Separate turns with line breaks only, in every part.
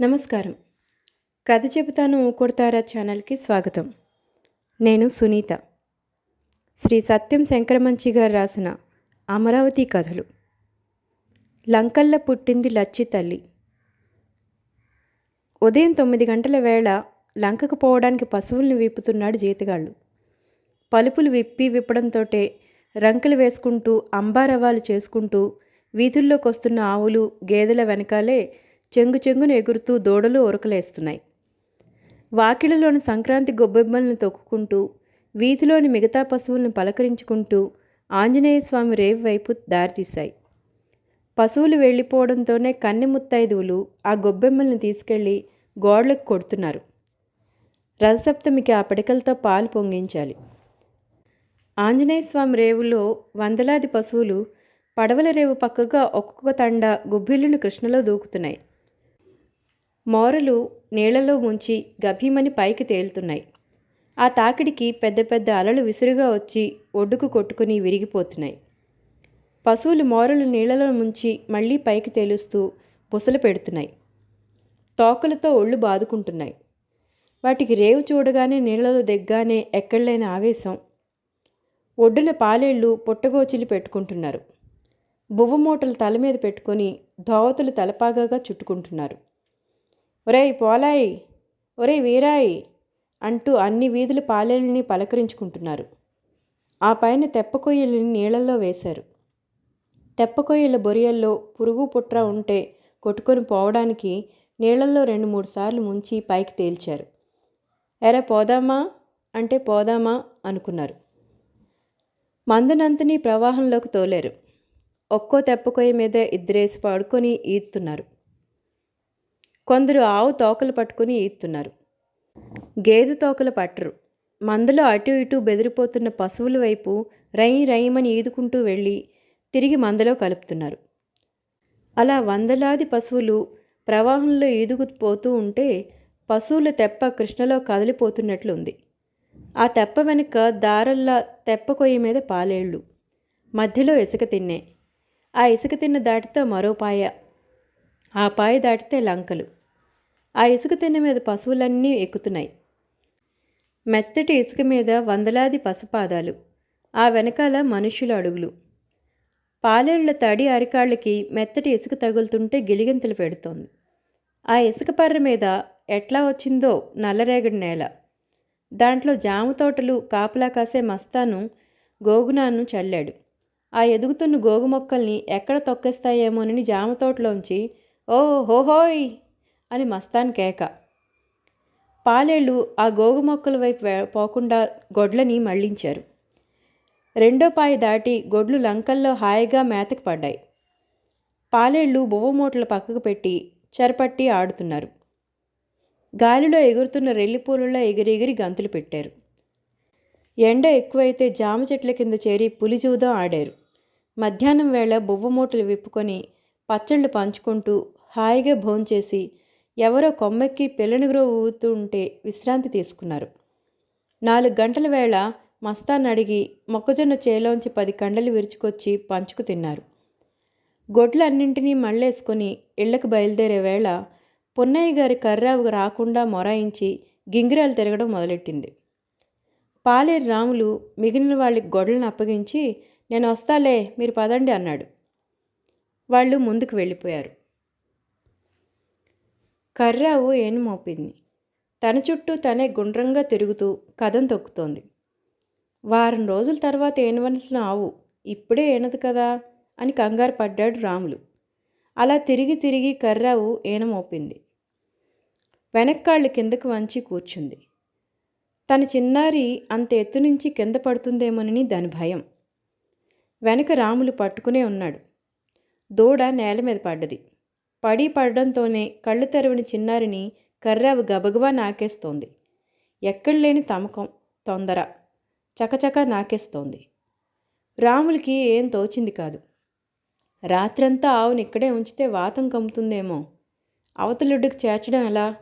నమస్కారం. కథ చెబుతాను కొడతారా ఛానల్కి స్వాగతం. నేను సునీత. శ్రీ సత్యం శంకరమంచి గారు రాసిన అమరావతి కథలు. లంకల్ల పుట్టింది లచ్చి తల్లి. ఉదయం తొమ్మిది గంటల వేళ లంకకు పోవడానికి పశువుల్ని విప్పుతున్నాడు జీతగాళ్ళు. పలుపులు విప్పి విప్పడంతోటే రంకులు వేసుకుంటూ అంబారవాలు చేసుకుంటూ వీధుల్లోకి వస్తున్న ఆవులు గేదెల వెనకాలే చెంగు చెంగును ఎగురుతూ దూడలు ఉరకలేస్తున్నాయి. వాకిలిలోని సంక్రాంతి గొబ్బెమ్మలను తొక్కుకుంటూ వీధిలోని మిగతా పశువులను పలకరించుకుంటూ ఆంజనేయ స్వామి రేవు వైపు దారితీశాయి. పశువులు వెళ్ళిపోవడంతోనే కన్నె ముత్తైదువులు ఆ గొబ్బెమ్మల్ని తీసుకెళ్ళి గోడలకు కొడుతున్నారు. రథసప్తమికి ఆ పిడకలతో పాలు పొంగించాలి. ఆంజనేయ స్వామి రేవులో వందలాది పశువులు పడవల రేవు పక్కగా ఒక్కొక్క తండ గుబ్బిళ్ళును కృష్ణలో దూకుతున్నాయి. మోరలు నీళ్ళలో ముంచి గభీమని పైకి తేలుతున్నాయి. ఆ తాకిడికి పెద్ద పెద్ద అలలు విసురుగా వచ్చి ఒడ్డుకు కొట్టుకుని విరిగిపోతున్నాయి. పశువులు మోరలు నీళ్ళలో ముంచి మళ్ళీ పైకి తేలుస్తూ బుసలు పెడుతున్నాయి. తోకలతో ఒళ్ళు బాదుకుంటున్నాయి. వాటికి రేవు చూడగానే నీళ్ళలో దిగ్గానే ఎక్కడలేని ఆవేశం. ఒడ్డున పాలేళ్ళు పుట్టగోచిలు పెట్టుకుంటున్నారు. బువ్వమూటలు తల మీద పెట్టుకొని ధోవతులు తలపాగాగా చుట్టుకుంటున్నారు. ఒరేయ్ పోలాయి ఒరేయ్ వీరాయి అంటూ అన్ని వీధుల పాలేళ్ళని పలకరించుకుంటున్నారు. ఆ పైన తెప్పకొయ్యలని నీళ్ళల్లో వేశారు. తెప్పకొయ్యల బొరియల్లో పురుగు పుట్ర ఉంటే కొట్టుకొని పోవడానికి నీళ్ళల్లో రెండు మూడు సార్లు ముంచి పైకి తేల్చారు. ఎరా పోదామా? అంటే పోదామా? అనుకున్నారు. మందునంతని ప్రవాహంలోకి తోలేరు. ఒక్కో తెప్పకొయ్య మీద ఇద్దరేసి పడుకొని ఈత్తున్నారు. కొందరు ఆవు తోకలు పట్టుకుని ఈత్తున్నారు. గేదె తోకలు పట్టరు. మందులో అటు ఇటు బెదిరిపోతున్న పశువుల వైపు రై రైమని ఈదుకుంటూ వెళ్ళి తిరిగి మందలో కలుపుతున్నారు. అలా వందలాది పశువులు ప్రవాహంలో ఈదుకుపోతూ ఉంటే పశువుల తెప్ప కృష్ణలో కదిలిపోతున్నట్లుంది. ఆ తెప్ప వెనుక దారల్లా తెప్ప కొయ్య మీద పాలేళ్ళు. మధ్యలో ఇసుక తిన్నే. ఆ ఇసుక తిన్న దాటితో మరో పాయ. ఆ పాయ దాటితే లంకలు. ఆ ఇసుక తిన్న మీద పశువులన్నీ ఎక్కుతున్నాయి. మెత్తటి ఇసుక మీద వందలాది పసుపాదాలు ఆ వెనకాల మనుషుల అడుగులు. పాలేళ్ళ తడి అరికాళ్ళకి మెత్తటి ఇసుక తగులుతుంటే గిలిగింతలు పెడుతోంది. ఆ ఇసుక పర్ర మీద ఎట్లా వచ్చిందో నల్లరేగడి నేల. దాంట్లో జామ తోటలు కాపలా కాసే మస్తాను గోగునాను చల్లాడు. ఆ ఎదుగుతున్న గోగు మొక్కల్ని ఎక్కడ తొక్కేస్తాయేమోనని జామ తోటలోంచి ఓ హోహోయ్ అని మస్తాన్ కేక. పాలేళ్ళు ఆ గోగు మొక్కల వైపు పోకుండా గొడ్లని మళ్ళించారు రెండో పాయి దాటి గొడ్లు లంకల్లో హాయిగా మేతకు పడ్డాయి. పాలేళ్ళు బువ్వమూటలు పక్కకు పెట్టి చెరపట్టి ఆడుతున్నారు. గాలిలో ఎగురుతున్న రెల్లిపూలలో ఎగిరెగిరి గంతులు పెట్టారు. ఎండ ఎక్కువైతే జామ చెట్ల కింద చేరి పులిజూదం ఆడారు. మధ్యాహ్నం వేళ బువ్వమూటలు విప్పుకొని పచ్చళ్ళు పంచుకుంటూ హాయిగా భోంచేసి ఎవరో కొమ్మెక్కి పిల్లనిగురో ఊతుంటే ఉంటే విశ్రాంతి తీసుకున్నారు. నాలుగు గంటల వేళ మస్తాన్ అడిగి మొక్కజొన్న చేలోంచి పది కండలు విరుచుకొచ్చి పంచుకు తిన్నారు. గొడ్లన్నింటినీ మళ్ళేసుకొని ఇళ్ళకు బయలుదేరే వేళ పున్నయ్య గారి కర్రావు రాకుండా మొరాయించి గింగిరాలు తిరగడం మొదలెట్టింది. పాలేరు రాములు మిగిలిన వాళ్ళకి గొడ్లను అప్పగించి నేను వస్తాలే మీరు పదండి అన్నాడు. వాళ్ళు ముందుకు వెళ్ళిపోయారు. కర్రావు ఏను మోపింది. తన చుట్టూ తనే గుండ్రంగా తిరుగుతూ కథం తొక్కుతోంది. వారం రోజుల తర్వాత ఏనవలసిన ఆవు ఇప్పుడే ఏనదు కదా అని కంగారు పడ్డాడు రాములు. అలా తిరిగి తిరిగి కర్రావు ఏనమోపింది వెనక్కాళ్ళు కిందకు వంచి కూర్చుంది. తన చిన్నారి అంత ఎత్తు నుంచి కింద పడుతుందేమోనని దాని భయం. వెనక రాములు పట్టుకునే ఉన్నాడు. దూడ నేల మీద పడ్డది. పడి పడడంతోనే కళ్ళు తెరవని చిన్నారిని కర్రావు గబగబా నాకేస్తోంది. ఎక్కడలేని తమకం తొందర చకచక నాకేస్తోంది. రాములకి ఏం తోచింది కాదు. రాత్రంతా ఆవుని ఇక్కడే ఉంచితే వాతం కమ్ముతుందేమో. అవతలొడ్డుకు చేర్చడం ఎలా?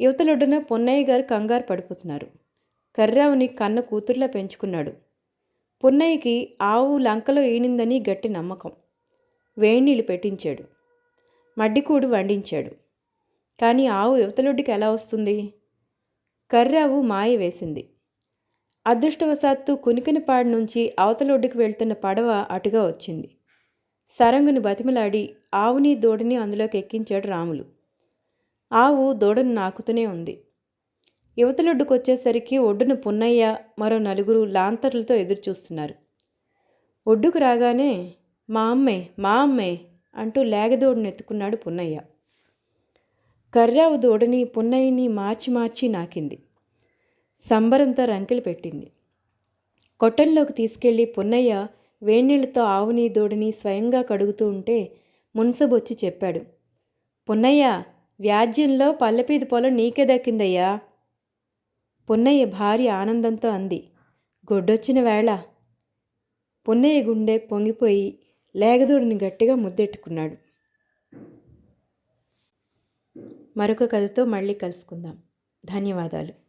యువతలొడ్డున పొన్నయ్య గారు కంగారు పడిపోతున్నారు. కర్రావుని కన్న కూతుర్లా పెంచుకున్నాడు. పున్నయ్యకి ఆవు లంకలో ఈనిందని గట్టి నమ్మకం. వేణీళ్ళు పెట్టించాడు. మడ్డికూడు వండించాడు. కానీ ఆవు యువతలొడ్డుకి ఎలా వస్తుంది? కర్రావు మాయ వేసింది. అదృష్టవశాత్తు కునికినపాడు నుంచి అవతలొడ్డుకు వెళ్తున్న పడవ అటుగా వచ్చింది. సరంగుని బతిమలాడి ఆవుని దూడని అందులోకి ఎక్కించాడు రాములు. ఆవు దూడను నాకుతూనే ఉంది. యువతలొడ్డుకు వచ్చేసరికి ఒడ్డున పున్నయ్య మరో నలుగురు లాంతర్లతో ఎదురుచూస్తున్నారు. ఒడ్డుకు రాగానే మా అమ్మే మా అమ్మే అంటూ లేగదోడును ఎత్తుకున్నాడు పున్నయ్య. కర్రావు దూడని పున్నయ్యని మార్చి మార్చి నాకింది. సంబరంతో రంకెలు పెట్టింది. కొట్టంలోకి తీసుకెళ్ళి పున్నయ్య వేణీళ్ళతో ఆవుని దూడని స్వయంగా కడుగుతూ ఉంటే మున్సబొచ్చి చెప్పాడు. పున్నయ్య వ్యాజ్యంలో పల్లెపీది పొలం నీకే దక్కిందయ్యా. పున్నయ్య భార్య ఆనందంతో అంది. గొడ్డొచ్చిన వేళ. పున్నయ్య గుండె పొంగిపోయి లేగదూడిని గట్టిగా ముద్దెట్టుకున్నాడు. మరొక కథతో మళ్ళీ కలుసుకుందాం. ధన్యవాదాలు.